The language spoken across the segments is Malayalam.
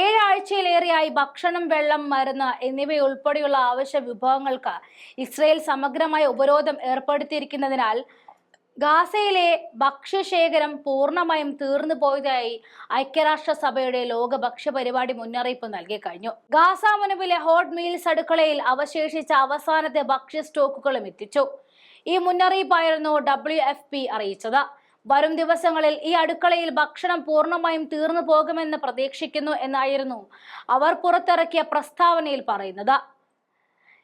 ഏഴാഴ്ചയിലേറെയായി ഭക്ഷണം വെള്ളം മരുന്ന് എന്നിവയുൾപ്പെടെയുള്ള ആവശ്യ വിഭവങ്ങൾക്ക് ഇസ്രയേൽ സമഗ്രമായ ഉപരോധം ഏർപ്പെടുത്തിയിരിക്കുന്നതിനാൽ ഗാസയിലെ ഭക്ഷ്യശേഖരം പൂർണമായും തീർന്നു പോയതായി ഐക്യരാഷ്ട്രസഭയുടെ ലോക ഭക്ഷ്യ പരിപാടി മുന്നറിയിപ്പ് നൽകി കഴിഞ്ഞു. ഗാസ മുനുവിലെ ഹോട്ട് മീൽസ് അടുക്കളയിൽ അവശേഷിച്ച അവസാനത്തെ ഭക്ഷ്യ സ്റ്റോക്കുകളും എത്തിച്ചു. ഈ മുന്നറിയിപ്പായിരുന്നു ഡബ്ല്യു എഫ് പി അറിയിച്ചത്. വരും ദിവസങ്ങളിൽ ഈ അടുക്കളയിൽ ഭക്ഷണം പൂർണമായും തീർന്നു പോകുമെന്ന് പ്രതീക്ഷിക്കുന്നു എന്നായിരുന്നു അവർ പുറത്തിറക്കിയ പ്രസ്താവനയിൽ പറയുന്നത്.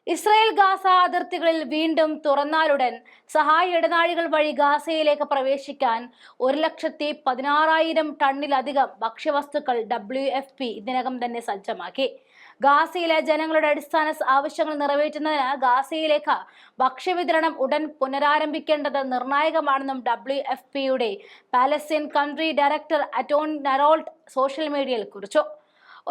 ഇസ്രായേൽ ഗാസ അതിർത്തികളിൽ വീണ്ടും തുറന്നാലുടൻ സഹായ ഇടനാഴികൾ വഴി ഗാസയിലേക്ക് പ്രവേശിക്കാൻ ഒരു ലക്ഷത്തി പതിനാറായിരം ടണ്ണിലധികം ഭക്ഷ്യവസ്തുക്കൾ ഡബ്ല്യു എഫ് പി ഇതിനകം തന്നെ സജ്ജമാക്കി. ഗാസയിലെ ജനങ്ങളുടെ അടിസ്ഥാന ആവശ്യങ്ങൾ നിറവേറ്റുന്നതിന് ഗാസയിലേക്ക് ഭക്ഷ്യവിതരണം ഉടൻ പുനരാരംഭിക്കേണ്ടത് നിർണായകമാണെന്നും ഡബ്ല്യു എഫ് പിയുടെ പാലസ്തീൻ കൺട്രി ഡയറക്ടർ അറ്റോൺ നറോൾട്ട് സോഷ്യൽ മീഡിയയിൽ കുറിച്ചു.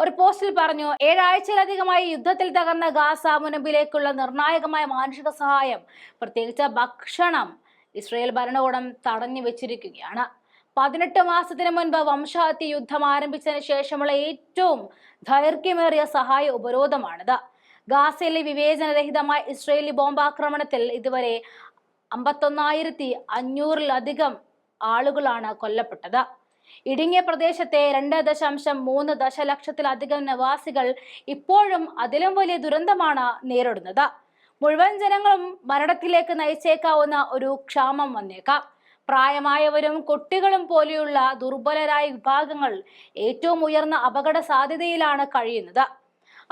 ഒരു പോസ്റ്റിൽ പറഞ്ഞു ഏഴാഴ്ചയിലധികമായി യുദ്ധത്തിൽ തകർന്ന ഗാസ മുനമ്പിലേക്കുള്ള നിർണായകമായ മാനുഷിക സഹായം പ്രത്യേകിച്ച് ഭക്ഷണം ഇസ്രയേൽ ഭരണകൂടം തടഞ്ഞു വെച്ചിരിക്കുകയാണ്. പതിനെട്ട് മാസത്തിന് മുൻപ് വംശഹത്യ യുദ്ധം ആരംഭിച്ചതിന് ശേഷമുള്ള ഏറ്റവും ദൈർഘ്യമേറിയ സഹായ ഉപരോധമാണിത്. ഗാസയിലെ വിവേചനരഹിതമായ ഇസ്രയേലി ബോംബാക്രമണത്തിൽ ഇതുവരെ അമ്പത്തൊന്നായിരത്തി അഞ്ഞൂറിലധികം ആളുകളാണ് കൊല്ലപ്പെട്ടത്. ഇടുങ്ങിയ പ്രദേശത്തെ രണ്ട് ദശാംശം മൂന്ന് ദശലക്ഷത്തിലധികം നിവാസികൾ ഇപ്പോഴും അതിലും വലിയ ദുരന്തമാണ് നേരിടുന്നത്. മുഴുവൻ ജനങ്ങളും മരണത്തിലേക്ക് നയിച്ചേക്കാവുന്ന ഒരു ക്ഷാമം വന്നേക്കാം. പ്രായമായവരും കുട്ടികളും പോലെയുള്ള ദുർബലരായ വിഭാഗങ്ങൾ ഏറ്റവും ഉയർന്ന അപകട സാധ്യതയിലാണ് കഴിയുന്നത്.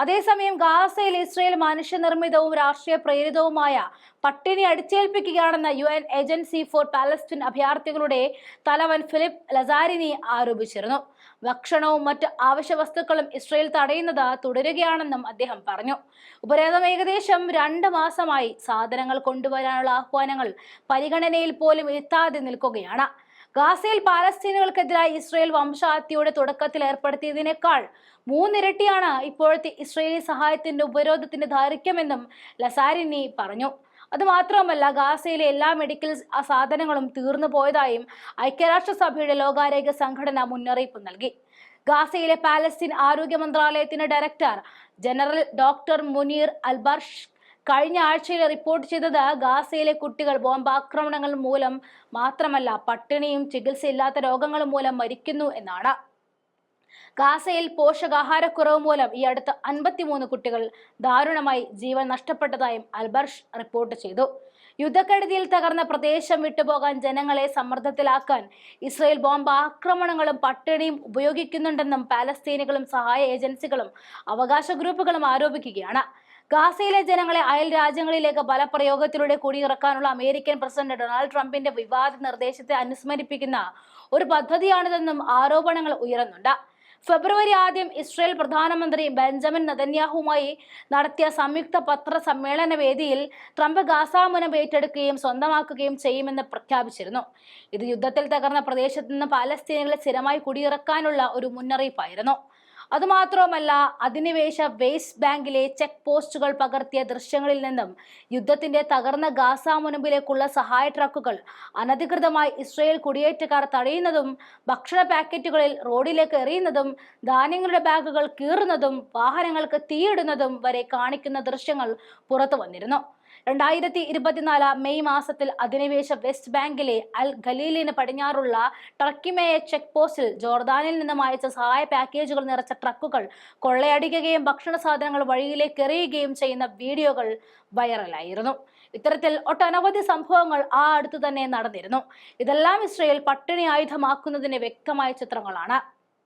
അതേസമയം ഗാസയിൽ ഇസ്രയേൽ മനുഷ്യനിർമ്മിതവും രാഷ്ട്രീയ പ്രേരിതവുമായ പട്ടിണി അടിച്ചേൽപ്പിക്കുകയാണെന്ന് U N agency for Palestine അഭയാർത്ഥികളുടെ തലവൻ ഫിലിപ്പ് ലസാരിനി ആരോപിച്ചിരുന്നു. ഭക്ഷണവും മറ്റ് ആവശ്യ വസ്തുക്കളും ഇസ്രയേൽ തടയുന്നത് തുടരുകയാണെന്നും അദ്ദേഹം പറഞ്ഞു. ഉപരോധം ഏകദേശം രണ്ട് മാസമായി സാധനങ്ങൾ കൊണ്ടുവരാനുള്ള ആഹ്വാനങ്ങൾ പരിഗണനയിൽ പോലും എത്താതെ നിൽക്കുകയാണ്. ഗാസയിൽ പാലസ്തീനുകൾക്കെതിരായി ഇസ്രയേൽ വംശഹത്യയുടെ തുടക്കത്തിൽ ഏർപ്പെടുത്തിയതിനേക്കാൾ മൂന്നിരട്ടിയാണ് ഇപ്പോഴത്തെ ഇസ്രയേലി സഹായത്തിന്റെ ഉപരോധത്തിന്റെ ദൈർഘ്യമെന്നും ലസാരിനി പറഞ്ഞു. അത് മാത്രമല്ല ഗാസയിലെ എല്ലാ മെഡിക്കൽ സാധനങ്ങളും തീർന്നു പോയതായും ഐക്യരാഷ്ട്രസഭയുടെ ലോകാരോഗ്യ സംഘടന മുന്നറിയിപ്പ് നൽകി. ഗാസയിലെ പാലസ്തീൻ ആരോഗ്യ മന്ത്രാലയത്തിന്റെ director general doctor Munir Albursh കഴിഞ്ഞ ആഴ്ചയിൽ റിപ്പോർട്ട് ചെയ്തത് ഗാസയിലെ കുട്ടികൾ ബോംബാക്രമണങ്ങൾ മൂലം മാത്രമല്ല പട്ടിണിയും ചികിത്സയില്ലാത്ത രോഗങ്ങളും മൂലം മരിക്കുന്നു എന്നാണ്. ഗാസയിൽ പോഷകാഹാരക്കുറവ് മൂലം ഈ അടുത്ത അൻപത്തിമൂന്ന് കുട്ടികൾ ദാരുണമായി ജീവൻ നഷ്ടപ്പെട്ടതായും അൽബർഷ് റിപ്പോർട്ട് ചെയ്തു. യുദ്ധക്കെടുതിയിൽ തകർന്ന പ്രദേശം വിട്ടുപോകാൻ ജനങ്ങളെ സമ്മർദ്ദത്തിലാക്കാൻ ഇസ്രയേൽ ബോംബ് ആക്രമണങ്ങളും പട്ടിണിയും ഉപയോഗിക്കുന്നുണ്ടെന്നും പാലസ്തീനികളും സഹായ ഏജൻസികളും അവകാശ ഗ്രൂപ്പുകളും ആരോപിക്കുകയാണ്. ഗാസയിലെ ജനങ്ങളെ അയൽ രാജ്യങ്ങളിലേക്ക് ബലപ്രയോഗത്തിലൂടെ കുടിയിറക്കാനുള്ള അമേരിക്കൻ പ്രസിഡന്റ് ഡൊണാൾഡ് ട്രംപിന്റെ വിവാദ നിർദ്ദേശത്തെ അനുസ്മരിപ്പിക്കുന്ന ഒരു പദ്ധതിയാണിതെന്നും ആരോപണങ്ങൾ ഉയരുന്നുണ്ട്. ഫെബ്രുവരി ആദ്യം ഇസ്രയേൽ പ്രധാനമന്ത്രി ബെഞ്ചമിൻ നദന്യാഹുമായി നടത്തിയ സംയുക്ത പത്ര സമ്മേളന വേദിയിൽ ട്രംപ് ഗാസാമുനം ഏറ്റെടുക്കുകയും സ്വന്തമാക്കുകയും ചെയ്യുമെന്ന് പ്രഖ്യാപിച്ചിരുന്നു. ഇത് യുദ്ധത്തിൽ തകർന്ന പ്രദേശത്ത് നിന്ന് പാലസ്തീനികളെ സ്ഥിരമായി കുടിയിറക്കാനുള്ള ഒരു മുന്നറിയിപ്പായിരുന്നു. അതുമാത്രവുമല്ല അധിനിവേശ വേസ്റ്റ് ബാങ്കിലെ ചെക്ക് പോസ്റ്റുകൾ പകർത്തിയ ദൃശ്യങ്ങളിൽ നിന്നും യുദ്ധത്തിന്റെ തകർന്ന ഗാസ മുനമ്പിലേക്കുള്ള സഹായ ട്രക്കുകൾ അനധികൃതമായി ഇസ്രയേൽ കുടിയേറ്റക്കാർ തടയുന്നതും ഭക്ഷണ പാക്കറ്റുകളിൽ റോഡിലേക്ക് എറിയുന്നതും ധാന്യങ്ങളുടെ ബാഗുകൾ കീറുന്നതും വാഹനങ്ങൾക്ക് തീയിടുന്നതും വരെ കാണിക്കുന്ന ദൃശ്യങ്ങൾ പുറത്തു വന്നിരുന്നു. രണ്ടായിരത്തി ഇരുപത്തിനാല് മെയ് മാസത്തിൽ അധിനിവേശ വെസ്റ്റ് ബാങ്കിലെ അൽ ഖലീലിന് പടിഞ്ഞാറുള്ള ടർക്കിമേയ ചെക്ക് പോസ്റ്റിൽ ജോർദാനിൽ നിന്നും അയച്ച സഹായ പാക്കേജുകൾ നിറച്ച ട്രക്കുകൾ കൊള്ളയടിക്കുകയും ഭക്ഷണ സാധനങ്ങൾ വഴിയിലേക്ക് എറിയുകയും ചെയ്യുന്ന വീഡിയോകൾ വൈറലായിരുന്നു. ഇത്തരത്തിൽ ഒട്ടനവധി സംഭവങ്ങൾ ആ അടുത്തു തന്നെ നടന്നിരുന്നു. ഇതെല്ലാം ഇസ്രയേൽ പട്ടിണി ആയുധമാക്കുന്നതിന് വ്യക്തമായ ചിത്രങ്ങളാണ്.